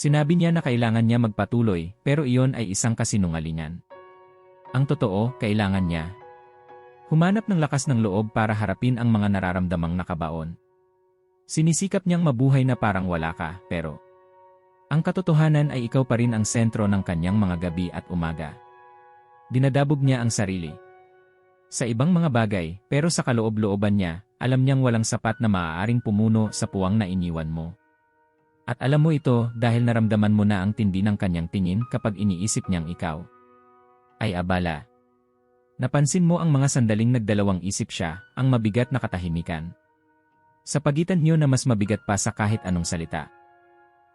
Sinabi niya na kailangan niya magpatuloy pero iyon ay isang kasinungalingan. Ang totoo, kailangan niya. Humanap ng lakas ng loob para harapin ang mga nararamdamang nakabaon. Sinisikap niyang mabuhay na parang wala ka, pero ang katotohanan ay ikaw pa rin ang sentro ng kanyang mga gabi at umaga. Dinadabog niya ang sarili. Sa ibang mga bagay, pero sa kaloob-looban niya, alam niyang walang sapat na maaaring pumuno sa puwang na iniwan mo. At alam mo ito dahil naramdaman mo na ang tindi ng kanyang tingin kapag iniisip niyang ikaw. Ay abala. Napansin mo ang mga sandaling nagdalawang isip siya, ang mabigat na katahimikan. Sa pagitan niyo na mas mabigat pa sa kahit anong salita.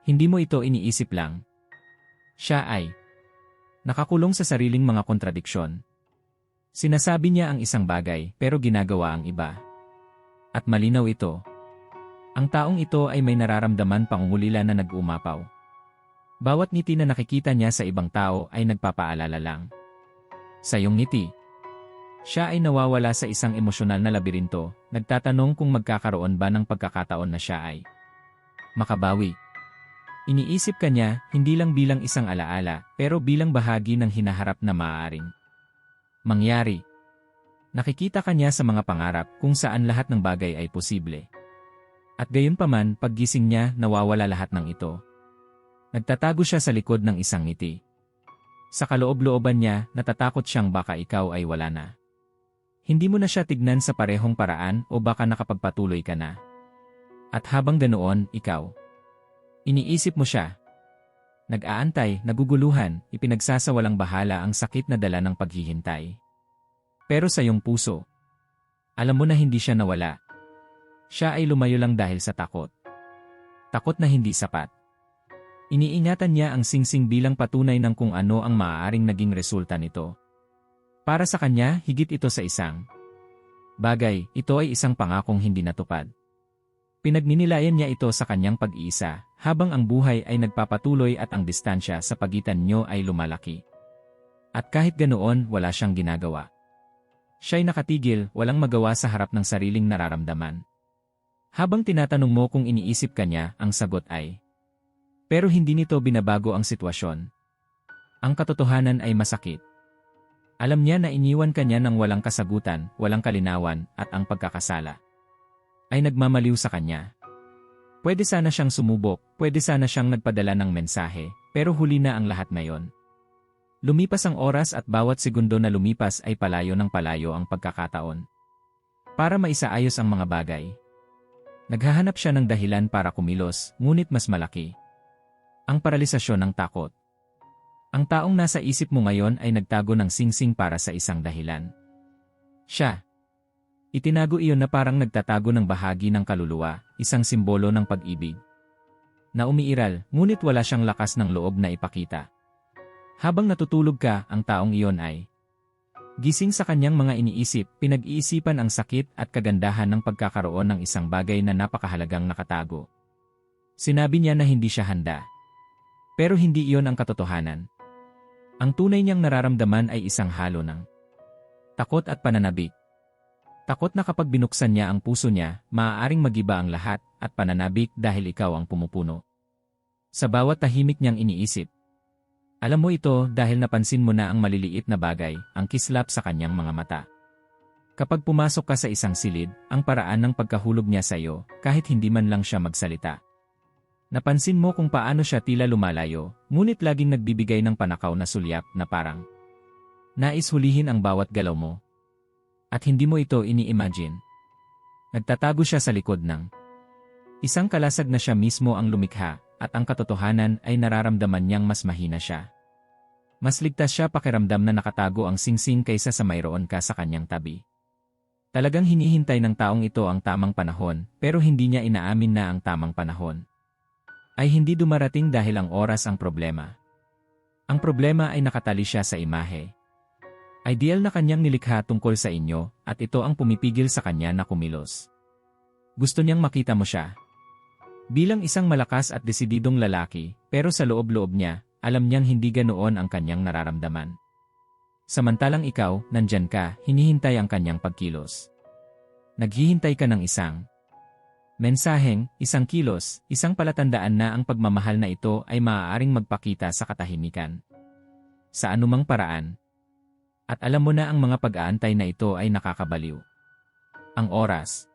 Hindi mo ito iniisip lang. Siya ay nakakulong sa sariling mga kontradiksyon. Sinasabi niya ang isang bagay pero ginagawa ang iba. At malinaw ito, ang taong ito ay may nararamdaman pangungulila na nag-umapaw. Bawat ngiti na nakikita niya sa ibang tao ay nagpapaalala lang. Sa iyong ngiti. Siya ay nawawala sa isang emosyonal na labirinto, nagtatanong kung magkakaroon ba ng pagkakataon na siya ay makabawi. Iniisip ka niya, hindi lang bilang isang alaala, pero bilang bahagi ng hinaharap na maaaring mangyari. Nakikita ka niya sa mga pangarap kung saan lahat ng bagay ay posible. At gayon paman, paggising niya, nawawala lahat ng ito. Nagtatago siya sa likod ng isang ngiti. Sa kaloob-looban niya, natatakot siyang baka ikaw ay wala na. Hindi mo na siya tignan sa parehong paraan o baka nakapagpatuloy ka na. At habang ganoon, ikaw. Iniisip mo siya. Nag-aantay, naguguluhan, ipinagsasawalang bahala ang sakit na dala ng paghihintay. Pero sa iyong puso, alam mo na hindi siya nawala, siya ay lumayo lang dahil sa takot. Takot na hindi sapat. Iniingatan niya ang singsing bilang patunay ng kung ano ang maaaring naging resulta nito. Para sa kanya, higit ito sa isang bagay, ito ay isang pangakong hindi natupad. Pinagninilayan niya ito sa kanyang pag-iisa, habang ang buhay ay nagpapatuloy at ang distansya sa pagitan niyo ay lumalaki. At kahit ganoon, wala siyang ginagawa. Siya'y nakatigil, walang magawa sa harap ng sariling nararamdaman. Habang tinatanong mo kung iniisip ka niya, ang sagot ay, Pero hindi nito binabago ang sitwasyon. Ang katotohanan ay masakit. Alam niya na iniwan ka niya ng walang kasagutan, walang kalinawan, at ang pagkakasala ay nagmamaliw sa kanya. Pwede sana siyang sumubok, pwede sana siyang nagpadala ng mensahe, pero huli na ang lahat ngayon. Lumipas ang oras at bawat segundo na lumipas ay palayo ng palayo ang pagkakataon. Para maisaayos ang mga bagay, Naghahanap siya ng dahilan para kumilos, ngunit mas malaki. Ang paralisasyon ng takot. Ang taong nasa isip mo ngayon ay nagtago ng singsing para sa isang dahilan. Siya. Itinago iyon na parang nagtatago ng bahagi ng kaluluwa, isang simbolo ng pag-ibig. Na umiiral, ngunit wala siyang lakas ng loob na ipakita. Habang natutulog ka, ang taong iyon ay Gising sa kanyang mga iniisip, pinag-iisipan ang sakit at kagandahan ng pagkakaroon ng isang bagay na napakahalagang nakatago. Sinabi niya na hindi siya handa. Pero hindi iyon ang katotohanan. Ang tunay niyang nararamdaman ay isang halo ng takot at pananabik. Takot na kapag binuksan niya ang puso niya, maaaring magiba ang lahat at pananabik dahil ikaw ang pumupuno. Sa bawat tahimik niyang iniisip, alam mo ito dahil napansin mo na ang maliliit na bagay, ang kislap sa kanyang mga mata. Kapag pumasok ka sa isang silid, ang paraan ng pagkahulog niya sa iyo, kahit hindi man lang siya magsalita. Napansin mo kung paano siya tila lumalayo, ngunit laging nagbibigay ng panakaw na sulyap na parang nais hulihin ang bawat galaw mo. At hindi mo ito ini-imagine. Nagtatago siya sa likod ng isang kalasag na siya mismo ang lumikha, at ang katotohanan ay nararamdaman niyang mas mahina siya. Mas ligtas siya pakiramdam na nakatago ang singsing kaysa sa mayroon ka sa kanyang tabi. Talagang hinihintay ng taong ito ang tamang panahon, pero hindi niya inaamin na ang tamang panahon. Ay hindi dumarating dahil ang oras ang problema. Ang problema ay nakatali siya sa imahe. Ideal na kanyang nilikha tungkol sa inyo, at ito ang pumipigil sa kanya na kumilos. Gusto niyang makita mo siya. Bilang isang malakas at desididong lalaki, pero sa loob-loob niya, alam niyang hindi ganoon ang kanyang nararamdaman. Samantalang ikaw, nandyan ka, hinihintay ang kanyang pagkilos. Naghihintay ka ng isang Mensaheng, isang kilos, isang palatandaan na ang pagmamahal na ito ay maaaring magpakita sa katahimikan. Sa anumang paraan. At alam mo na ang mga pag-aantay na ito ay nakakabaliw. Ang oras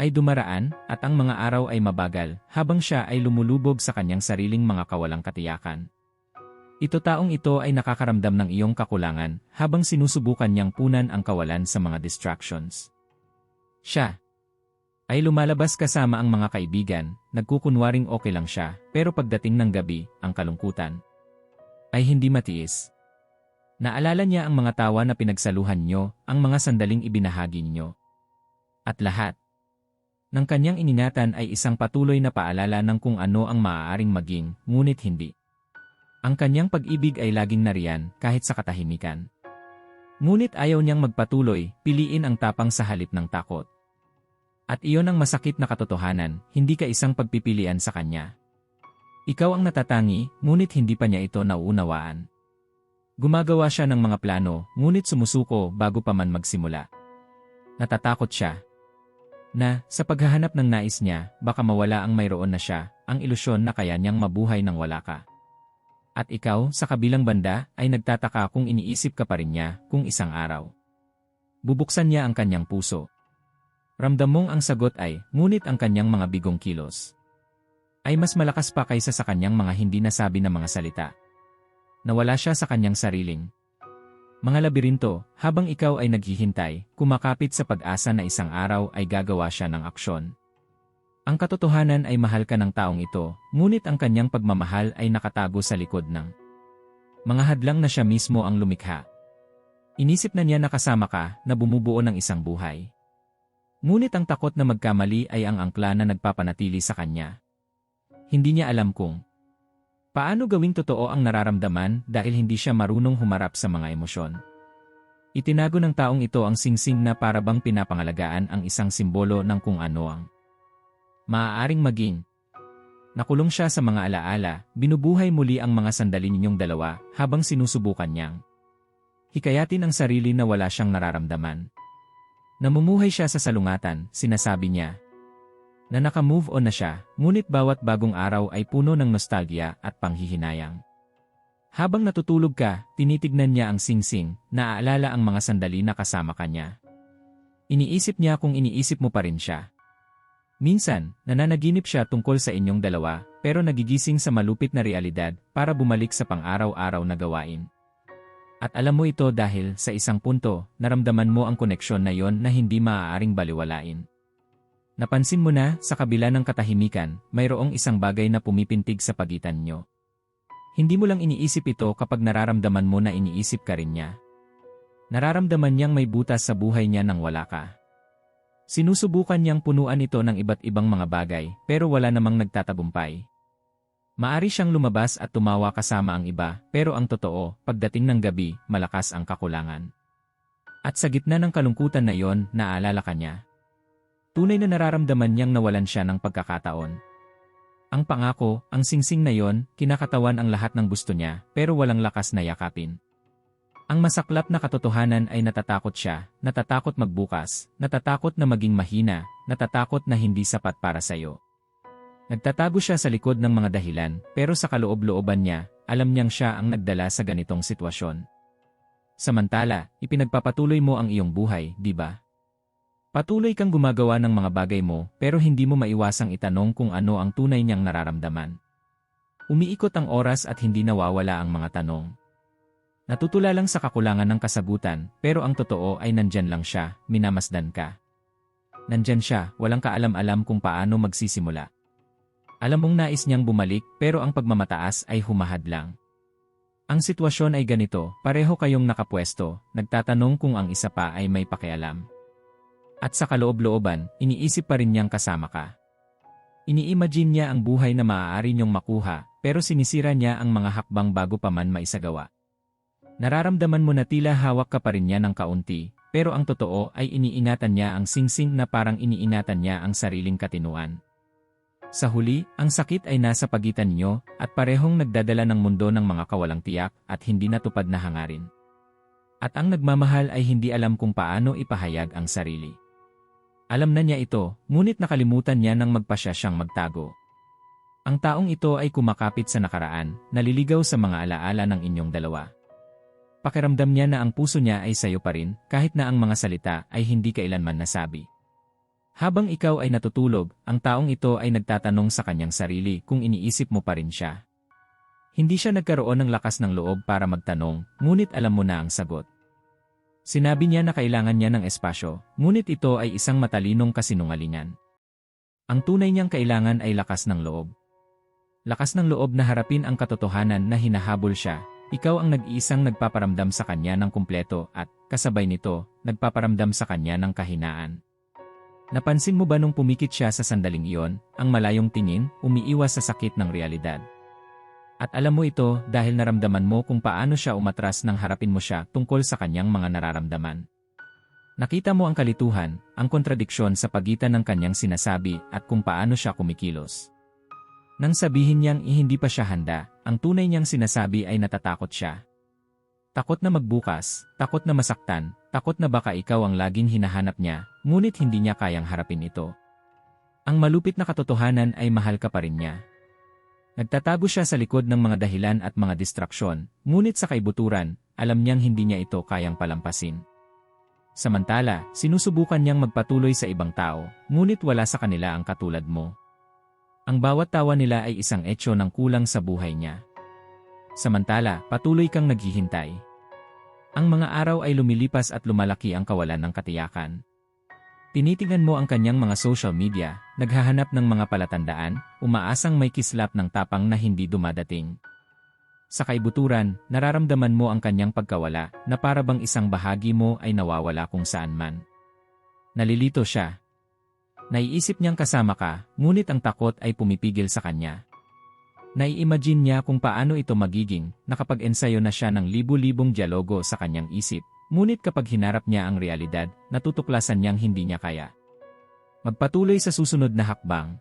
ay dumaraan at ang mga araw ay mabagal habang siya ay lumulubog sa kanyang sariling mga kawalang katiyakan. Ito taong ito ay nakakaramdam ng iyong kakulangan habang sinusubukan niyang punan ang kawalan sa mga distractions. Siya ay lumalabas kasama ang mga kaibigan, nagkukunwaring okay lang siya, pero pagdating ng gabi, ang kalungkutan ay hindi matiis. Naalala niya ang mga tawa na pinagsaluhan niyo, ang mga sandaling ibinahagi niyo. At lahat ng kanyang iningatan ay isang patuloy na paalala ng kung ano ang maaaring maging, ngunit hindi. Ang kanyang pag-ibig ay laging nariyan kahit sa katahimikan. Ngunit ayaw niyang magpatuloy, piliin ang tapang sa halip ng takot. At iyon ang masakit na katotohanan, hindi ka isang pagpipilian sa kanya. Ikaw ang natatangi, ngunit hindi pa niya ito nauunawaan. Gumagawa siya ng mga plano, ngunit sumusuko bago pa man magsimula. Natatakot siya. Na, sa paghahanap ng nais niya, baka mawala ang mayroon na siya, ang ilusyon na kaya niyang mabuhay nang wala ka. At ikaw, sa kabilang banda, ay nagtataka kung iniisip ka pa rin niya, kung isang araw. Bubuksan niya ang kanyang puso, Ramdam mong ang sagot ay, ngunit ang kanyang mga bigong kilos ay mas malakas pa kaysa sa kanyang mga hindi nasabi na mga salita. Nawala siya sa kanyang sariling. Mga labirinto, habang ikaw ay naghihintay, kumakapit sa pag-asa na isang araw ay gagawa siya ng aksyon. Ang katotohanan ay mahal ka ng taong ito, ngunit ang kanyang pagmamahal ay nakatago sa likod ng mga hadlang na siya mismo ang lumikha. Inisip na niya na kasama ka na bumubuo ng isang buhay. Ngunit ang takot na magkamali ay ang angkla na nagpapanatili sa kanya. Hindi niya alam kung paano gawing totoo ang nararamdaman dahil hindi siya marunong humarap sa mga emosyon. Itinago ng taong ito ang singsing na parabang pinapangalagaan ang isang simbolo ng kung ano ang maaaring maging. Nakulong siya sa mga alaala, binubuhay muli ang mga sandali ninyong dalawa habang sinusubukan niyang hikayatin ang sarili na wala siyang nararamdaman. Namumuhay siya sa salungatan, sinasabi niya. Na naka-move on na siya, ngunit bawat bagong araw ay puno ng nostalgia at panghihinayang. Habang natutulog ka, tinitignan niya ang singsing, naaalala ang mga sandali na kasama kanya. Iniisip niya kung iniisip mo pa rin siya. Minsan, nananaginip siya tungkol sa inyong dalawa, pero nagigising sa malupit na realidad para bumalik sa pang-araw-araw na gawain. At alam mo ito dahil sa isang punto, naramdaman mo ang koneksyon na yon na hindi maaaring baliwalain. Napansin mo na, sa kabila ng katahimikan, mayroong isang bagay na pumipintig sa pagitan nyo. Hindi mo lang iniisip ito kapag nararamdaman mo na iniisip ka rin niya. Nararamdaman niyang may butas sa buhay niya nang wala ka. Sinusubukan niyang punuan ito ng iba't ibang mga bagay, pero wala namang nagtatagumpay. Maari siyang lumabas at tumawa kasama ang iba, pero ang totoo, pagdating ng gabi, malakas ang kakulangan. At sa gitna ng kalungkutan na iyon, naalala ka niya. Tunay na nararamdaman niyang nawalan siya ng pagkakataon. Ang pangako, ang singsing na iyon, kinakatawan ang lahat ng gusto niya, pero walang lakas na yakapin. Ang masaklap na katotohanan ay natatakot siya, natatakot magbukas, natatakot na maging mahina, natatakot na hindi sapat para sa iyo. Nagtatago siya sa likod ng mga dahilan, pero sa kaloob-looban niya, alam niyang siya ang nagdala sa ganitong sitwasyon. Samantala, ipinagpapatuloy mo ang iyong buhay, di ba? Patuloy kang gumagawa ng mga bagay mo, pero hindi mo maiwasang itanong kung ano ang tunay niyang nararamdaman. Umiikot ang oras at hindi nawawala ang mga tanong. Natutula lang sa kakulangan ng kasagutan, pero ang totoo ay nandyan lang siya, minamasdan ka. Nandyan siya, walang kaalam-alam kung paano magsisimula. Alam mong nais niyang bumalik pero ang pagmamataas ay humahad lang. Ang sitwasyon ay ganito, pareho kayong nakapwesto, nagtatanong kung ang isa pa ay may pakialam. At sa kaloob-looban, iniisip pa rin niyang kasama ka. Ini-imagine niya ang buhay na maaari niyong makuha, pero sinisira niya ang mga hakbang bago pa man maisagawa. Nararamdaman mo na tila hawak ka pa rin niya ng kaunti, pero ang totoo ay iniingatan niya ang singsing na parang iniingatan niya ang sariling katinuan. Sa huli, ang sakit ay nasa pagitan ninyo at parehong nagdadala ng mundo ng mga kawalang tiyak at hindi natupad na hangarin. At ang nagmamahal ay hindi alam kung paano ipahayag ang sarili. Alam na niya ito, ngunit nakalimutan niya nang magpasya siyang magtago. Ang taong ito ay kumakapit sa nakaraan, naliligaw sa mga alaala ng inyong dalawa. Pakiramdam niya na ang puso niya ay sayo pa rin, kahit na ang mga salita ay hindi kailanman nasabi. Habang ikaw ay natutulog, ang taong ito ay nagtatanong sa kanyang sarili kung iniisip mo pa rin siya. Hindi siya nagkaroon ng lakas ng loob para magtanong, ngunit alam mo na ang sagot. Sinabi niya na kailangan niya ng espasyo, ngunit ito ay isang matalinong kasinungalingan. Ang tunay niyang kailangan ay lakas ng loob. Lakas ng loob na harapin ang katotohanan na hinahabol siya, ikaw ang nag-iisang nagpaparamdam sa kanya ng kumpleto at, kasabay nito, nagpaparamdam sa kanya ng kahinaan. Napansin mo ba nung pumikit siya sa sandaling iyon, ang malayong tingin, umiiwas sa sakit ng realidad? At alam mo ito dahil naramdaman mo kung paano siya umatras nang harapin mo siya tungkol sa kanyang mga nararamdaman. Nakita mo ang kalituhan, ang kontradiksyon sa pagitan ng kanyang sinasabi at kung paano siya kumikilos. Nang sabihin niyang hindi pa siya handa, ang tunay niyang sinasabi ay natatakot siya. Takot na magbukas, takot na masaktan, takot na baka ikaw ang laging hinahanap niya, ngunit hindi niya kayang harapin ito. Ang malupit na katotohanan ay mahal ka pa rin niya. Nagtatago siya sa likod ng mga dahilan at mga distraksyon, ngunit sa kaibuturan, alam niyang hindi niya ito kayang palampasin. Samantala, sinusubukan niyang magpatuloy sa ibang tao, ngunit wala sa kanila ang katulad mo. Ang bawat tawa nila ay isang etyo ng kulang sa buhay niya. Samantala, patuloy kang naghihintay. Ang mga araw ay lumilipas at lumalaki ang kawalan ng katiyakan. Tinitingnan mo ang kanyang mga social media, naghahanap ng mga palatandaan, umaasang may kislap ng tapang na hindi dumadating. Sa kaibuturan, nararamdaman mo ang kanyang pagkawala na para bang isang bahagi mo ay nawawala kung saan man. Nalilito siya, Naiisip niyang kasama ka, ngunit ang takot ay pumipigil sa kanya. Nai-imagine niya kung paano ito magiging, nakapag-ensayo na siya ng libu-libong dialogo sa kanyang isip, ngunit kapag hinarap niya ang realidad, natutuklasan niyang hindi niya kaya. Magpatuloy sa susunod na hakbang.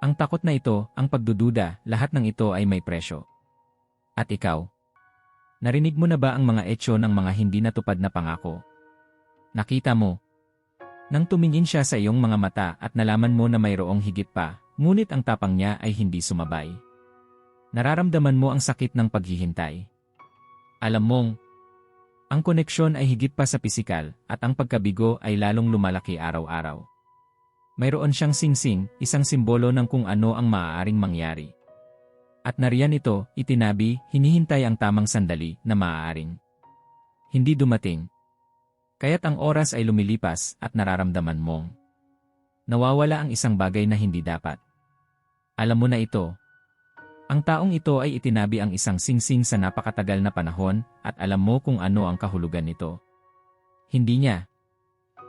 Ang takot na ito, ang pagdududa, lahat ng ito ay may presyo. At ikaw? Narinig mo na ba ang mga etsyo ng mga hindi natupad na pangako? Nakita mo, nang tumingin siya sa iyong mga mata at nalaman mo na mayroong higit pa, ngunit ang tapang niya ay hindi sumabay. Nararamdaman mo ang sakit ng paghihintay. Alam mong, ang koneksyon ay higit pa sa pisikal at ang pagkabigo ay lalong lumalaki araw-araw. Mayroon siyang singsing, isang simbolo ng kung ano ang maaaring mangyari. At nariyan ito, itinabi, hinihintay ang tamang sandali na maaaring. Hindi dumating, Kaya't ang oras ay lumilipas at nararamdaman mong nawawala ang isang bagay na hindi dapat. Alam mo na ito. Ang taong ito ay itinabi ang isang singsing sa napakatagal na panahon at alam mo kung ano ang kahulugan nito. Hindi niya.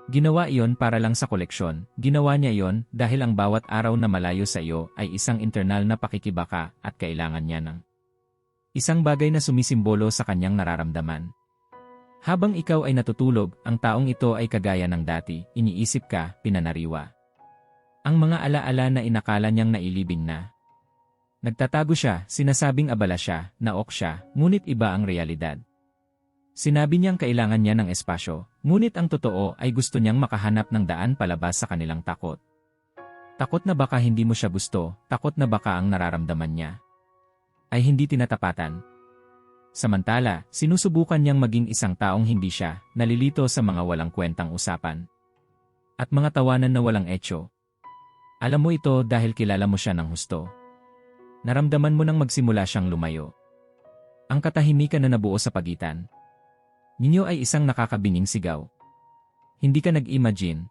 Ginawa iyon para lang sa koleksyon, ginawa niya iyon dahil ang bawat araw na malayo sa iyo ay isang internal na pakikibaka at kailangan niya ng isang bagay na sumisimbolo sa kanyang nararamdaman. Habang ikaw ay natutulog, ang taong ito ay kagaya ng dati, iniisip ka, pinanariwa. Ang mga alaala na inakala niyang nailibing na. Nagtatago siya, sinasabing abala siya, naok siya, ngunit iba ang realidad. Sinabi niyang kailangan niya ng espasyo, ngunit ang totoo ay gusto niyang makahanap ng daan palabas sa kanilang takot. Takot na baka hindi mo siya gusto, takot na baka ang nararamdaman niya ay hindi tinatapatan, Samantala, sinusubukan niyang maging isang taong hindi siya, nalilito sa mga walang kwentang usapan. At mga tawanan na walang etyo. Alam mo ito dahil kilala mo siya ng husto. Naramdaman mo nang magsimula siyang lumayo. Ang katahimikan na nabuo sa pagitan. Ninyo ay isang nakakabinging sigaw. Hindi ka nag-imagine.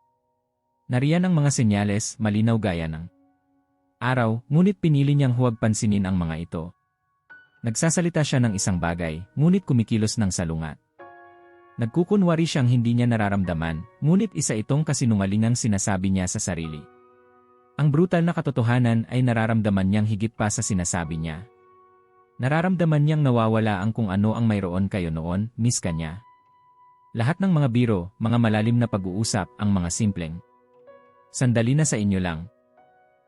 Nariyan ang mga senyales, malinaw gaya ng araw, ngunit pinili niyang huwag pansinin ang mga ito. Nagsasalita siya ng isang bagay, ngunit kumikilos ng salungat. Nagkukunwari siyang hindi niya nararamdaman, ngunit isa itong kasinungalingang sinasabi niya sa sarili. Ang brutal na katotohanan ay nararamdaman niyang higit pa sa sinasabi niya. Nararamdaman niyang nawawala ang kung ano ang mayroon kayo noon, miss ka niya. Lahat ng mga biro, mga malalim na pag-uusap, ang mga simpleng. Sandali na sa inyo lang.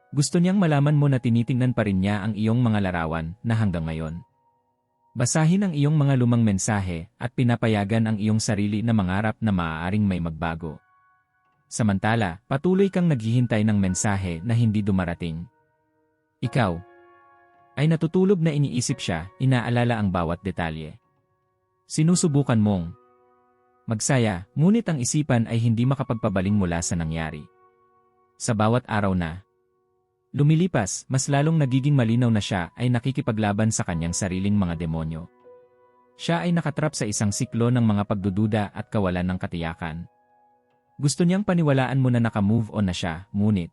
Gusto niyang malaman mo na tinitingnan pa rin niya ang iyong mga larawan na hanggang ngayon. Basahin ang iyong mga lumang mensahe at pinapayagan ang iyong sarili na mangarap na maaaring may magbago. Samantala, patuloy kang naghihintay ng mensahe na hindi dumarating. Ikaw ay natutulog na iniisip siya, inaalala ang bawat detalye. Sinusubukan mong magsaya, ngunit ang isipan ay hindi makapagpabaling mula sa nangyari. Sa bawat araw na lumilipas, mas lalong nagiging malinaw na siya ay nakikipaglaban sa kanyang sariling mga demonyo. Siya ay nakatrap sa isang siklo ng mga pagdududa at kawalan ng katiyakan. Gusto niyang paniwalaan mo na naka-move on na siya, ngunit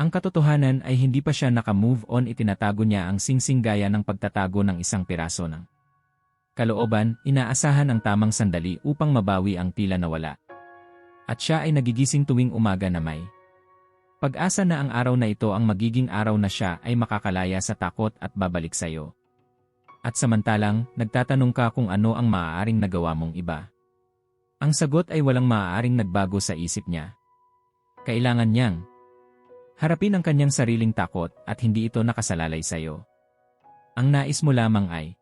ang katotohanan ay hindi pa siya naka-move on itinatago niya ang singsing gaya ng pagtatago ng isang piraso ng kalooban, inaasahan ang tamang sandali upang mabawi ang tila nawala. At siya ay nagigising tuwing umaga na may pag-asa na ang araw na ito ang magiging araw na siya ay makakalaya sa takot at babalik sa iyo. At samantalang, nagtatanong ka kung ano ang maaaring nagawa mong iba. Ang sagot ay walang maaaring nagbago sa isip niya. Kailangan niyang Harapin ang kanyang sariling takot at hindi ito nakasalalay sa iyo. Ang nais mo lamang ay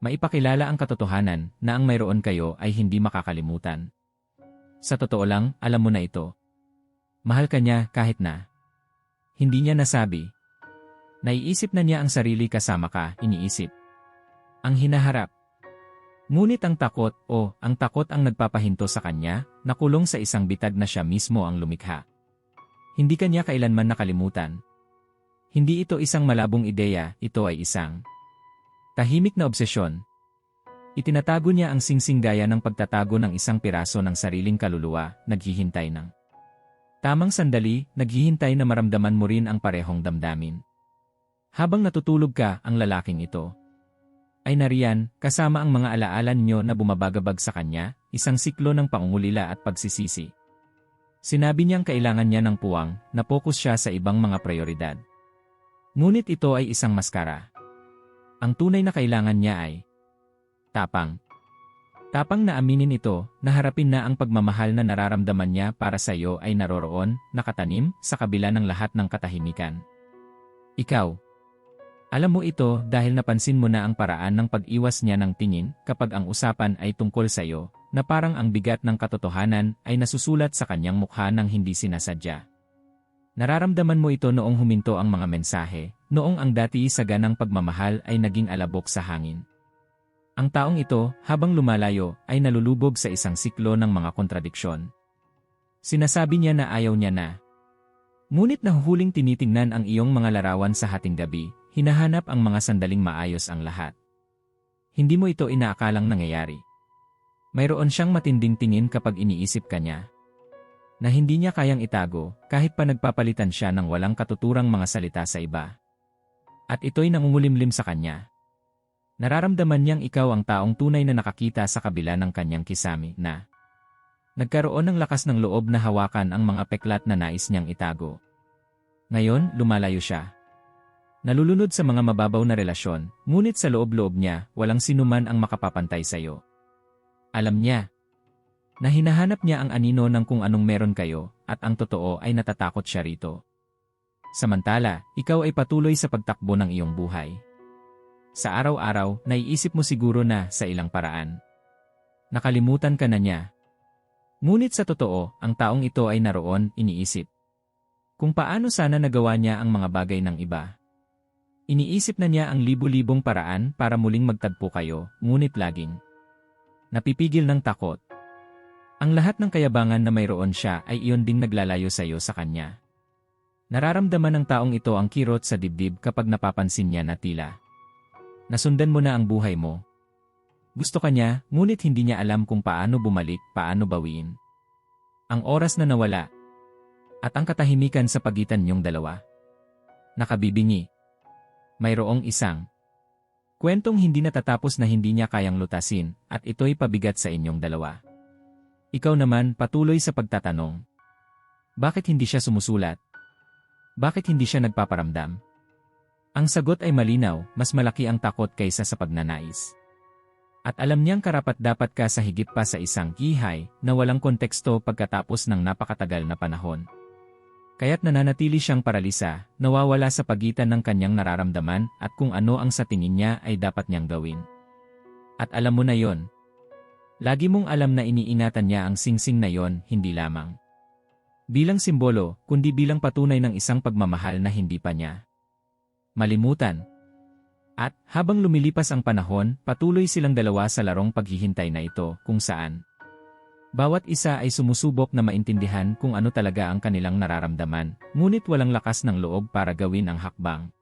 maipakilala ang katotohanan na ang mayroon kayo ay hindi makakalimutan. Sa totoo lang, alam mo na ito. Mahal ka niya kahit na. Hindi niya nasabi. Naiisip na niya ang sarili kasama ka, iniisip. Ang hinaharap. Ngunit ang takot o ang takot ang nagpapahinto sa kanya, nakulong sa isang bitag na siya mismo ang lumikha. Hindi kanya kailanman nakalimutan. Hindi ito isang malabong ideya, ito ay isang tahimik na obsesyon. Itinatago niya ang singsing gaya ng pagtatago ng isang piraso ng sariling kaluluwa, naghihintay ng tamang sandali, naghihintay na maramdaman mo rin ang parehong damdamin. Habang natutulog ka, ang lalaking ito ay nariyan, kasama ang mga alaala niyo na bumabagabag sa kanya, isang siklo ng pangungulila at pagsisisi. Sinabi niyang kailangan niya ng puwang na focus siya sa ibang mga prioridad. Ngunit ito ay isang maskara. Ang tunay na kailangan niya ay tapang. Tapang na aminin ito, na harapin na ang pagmamahal na nararamdaman niya para sa iyo ay naroroon, nakatanim, sa kabila ng lahat ng katahimikan. Ikaw. Alam mo ito dahil napansin mo na ang paraan ng pag-iwas niya ng tingin kapag ang usapan ay tungkol sa iyo, na parang ang bigat ng katotohanan ay nasusulat sa kanyang mukha ng hindi sinasadya. Nararamdaman mo ito noong huminto ang mga mensahe, noong ang dati saganang pagmamahal ay naging alabok sa hangin. Ang taong ito, habang lumalayo, ay nalulubog sa isang siklo ng mga kontradiksyon. Sinasabi niya na ayaw niya na. Ngunit nahuhuling tinitingnan ang iyong mga larawan sa hating gabi, hinahanap ang mga sandaling maayos ang lahat. Hindi mo ito inaakalang nangyayari. Mayroon siyang matinding tingin kapag iniisip ka niya. Na hindi niya kayang itago kahit pa nagpapalitan siya ng walang katuturang mga salita sa iba. At ito'y nangungulimlim sa kanya. Nararamdaman niyang ikaw ang taong tunay na nakakita sa kabila ng kanyang kisami na nagkaroon ng lakas ng loob na hawakan ang mga peklat na nais niyang itago. Ngayon, lumalayo siya. Nalulunod sa mga mababaw na relasyon, ngunit sa loob-loob niya, walang sinuman ang makapapantay sa iyo. Alam niya na hinahanap niya ang anino ng kung anong meron kayo at ang totoo ay natatakot siya rito. Samantala, ikaw ay patuloy sa pagtakbo ng iyong buhay. Sa araw-araw, naiisip mo siguro na sa ilang paraan. Nakalimutan ka na niya. Ngunit sa totoo, ang taong ito ay naroon, iniisip. Kung paano sana nagawa niya ang mga bagay ng iba. Iniisip na niya ang libu-libong paraan para muling magtagpo kayo, ngunit laging napipigil ng takot. Ang lahat ng kayabangan na mayroon siya ay iyon ding naglalayo sa iyo sa kanya. Nararamdaman ng taong ito ang kirot sa dibdib kapag napapansin niya na tila. Nasundan mo na ang buhay mo. Gusto ka niya, ngunit hindi niya alam kung paano bumalik, paano bawiin. Ang oras na nawala. At ang katahimikan sa pagitan niyong dalawa. Nakabibingi. Mayroong isang Kwentong hindi natatapos na hindi niya kayang lutasin, at ito'y pabigat sa inyong dalawa. Ikaw naman patuloy sa pagtatanong. Bakit hindi siya sumusulat? Bakit hindi siya nagpaparamdam? Ang sagot ay malinaw, mas malaki ang takot kaysa sa pagnanais. At alam niyang karapat dapat ka sa higit pa sa isang kihay na walang konteksto pagkatapos ng napakatagal na panahon. Kaya't nananatili siyang paralisa, nawawala sa pagitan ng kanyang nararamdaman at kung ano ang sa tingin niya ay dapat niyang gawin. At alam mo na yon. Lagi mong alam na iniingatan niya ang singsing na yon, hindi lamang. Bilang simbolo, kundi bilang patunay ng isang pagmamahal na hindi pa niya malimutan. At, habang lumilipas ang panahon, patuloy silang dalawa sa larong paghihintay na ito, kung saan bawat isa ay sumusubok na maintindihan kung ano talaga ang kanilang nararamdaman, ngunit walang lakas ng loob para gawin ang hakbang.